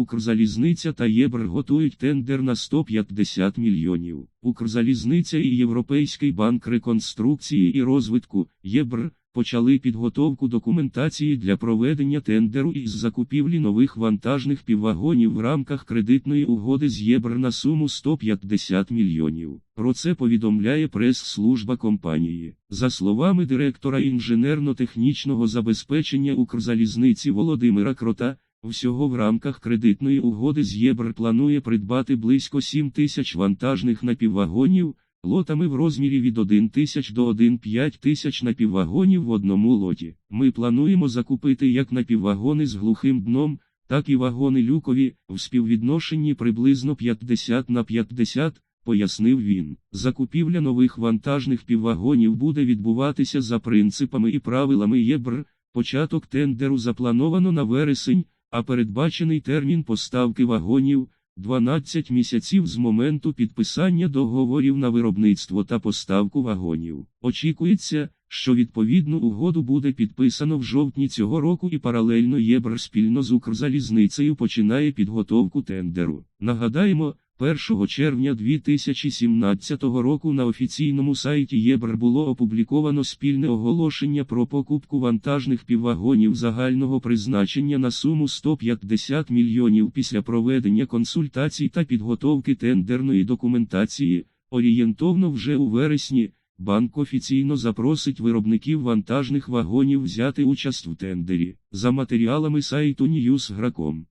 Укрзалізниця та ЄБР готують тендер на 150 мільйонів. Укрзалізниця і Європейський банк реконструкції і розвитку ЄБР почали підготовку документації для проведення тендеру із закупівлі нових вантажних піввагонів в рамках кредитної угоди з ЄБР на суму 150 мільйонів. Про це повідомляє прес-служба компанії. За словами директора інженерно-технічного забезпечення Укрзалізниці Володимира Крота, Всього в рамках кредитної угоди з ЄБР планує придбати близько 7 тисяч вантажних напіввагонів, лотами в розмірі від 1 тисяч до 1,5 тисяч напіввагонів в одному лоті. Ми плануємо закупити як напіввагони з глухим дном, так і вагони люкові, в співвідношенні приблизно 50 на 50, пояснив він. Закупівля нових вантажних піввагонів буде відбуватися за принципами і правилами ЄБР. Початок тендеру заплановано на вересень, а передбачений термін поставки вагонів 12 місяців з моменту підписання договорів на виробництво та поставку вагонів. Очікується, що відповідну угоду буде підписано в жовтні цього року і паралельно ЄБР спільно з Укрзалізницею починає підготовку тендеру. Нагадаємо, 1 червня 2017 року на офіційному сайті ЄБР було опубліковано спільне оголошення про покупку вантажних піввагонів загального призначення на суму 150 мільйонів після проведення консультацій та підготовки тендерної документації. Орієнтовно вже у вересні банк офіційно запросить виробників вантажних вагонів взяти участь в тендері за матеріалами сайту Newsgro.com.